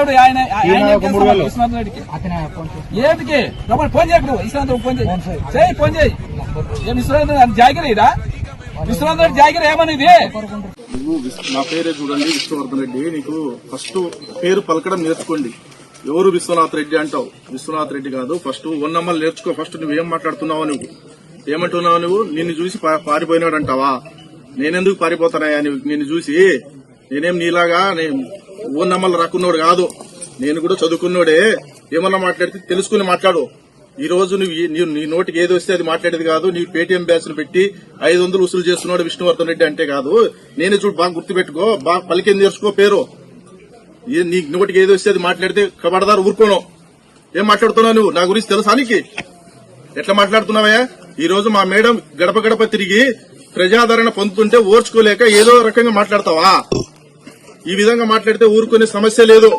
ఆయన ఏం. విశ్వనాథ్ రెడ్డికి. ఏంటికి ఫోన్ చేయకు నువ్వు. విశ్వనాథ్ ఫోన్ చేయి. ఫోన్ చేయి. ఫోన్ చేయి. ఏం విశ్వనాథ్ రెడ్డి? జాగిరి ఇదా విశ్వనాథ్ రెడ్డి జాగిరి ఏమనేది? నువ్వు నా పేరే చూడండి విష్ణువర్ధన్ రెడ్డి. నీకు ఫస్ట్ పేరు పలకడం నేర్చుకోండి. ఎవరు విశ్వనాథ్ రెడ్డి అంటావు? విశ్వనాథ్ రెడ్డి కాదు. ఫస్ట్ ఉన్నమ్మలు నేర్చుకో. ఫస్ట్ నువ్వేం మాట్లాడుతున్నావు నువ్వు. ఏమంటున్నావు నువ్వు? నిన్ను చూసి పా- పారిపోయినాడు అంటావా నేనెందుకు పారిపోతానయ్యా? నిన్ను చూసి నేనేం నీలాగా? నేను ఓన్నమ్మలు రాకున్నోడు కాదు. నేను కూడా చదువుకున్నోడే. ఏమన్నా మాట్లాడితే తెలుసుకుని మాట్లాడు. ఈ రోజు నువ్వు నీ- నోటికి ఏది వస్తే అది మాట్లాడేది కాదు. నీ పేటీఎం బ్యాచ్ను పెట్టి ఐదు వందలు వసూలు చేస్తున్నాడు విష్ణువర్ధన్ రెడ్డి అంటే కాదు. నేనే చూడు బాగా గుర్తుపెట్టుకో. బాగా పలికింది నేర్చుకో పేరు. ఏ- నీ నోటికి ఏది వస్తే అది మాట్లాడితే కబడదారు ఊరుకోను. ఏం మాట్లాడుతున్నావు నువ్వు? నా గురించి తెలుసా నీకు? ఎట్లా మాట్లాడుతున్నావయ్యా? ఈ రోజు మా మేడం గడప గడప తిరిగి ప్రజాదరణ పొందుతుంటే ఓర్చుకోలేక ఏదో రకంగా మాట్లాడతావా? ఈ విధంగా మాట్లాడితే ఊరుకునే సమస్య లేదు.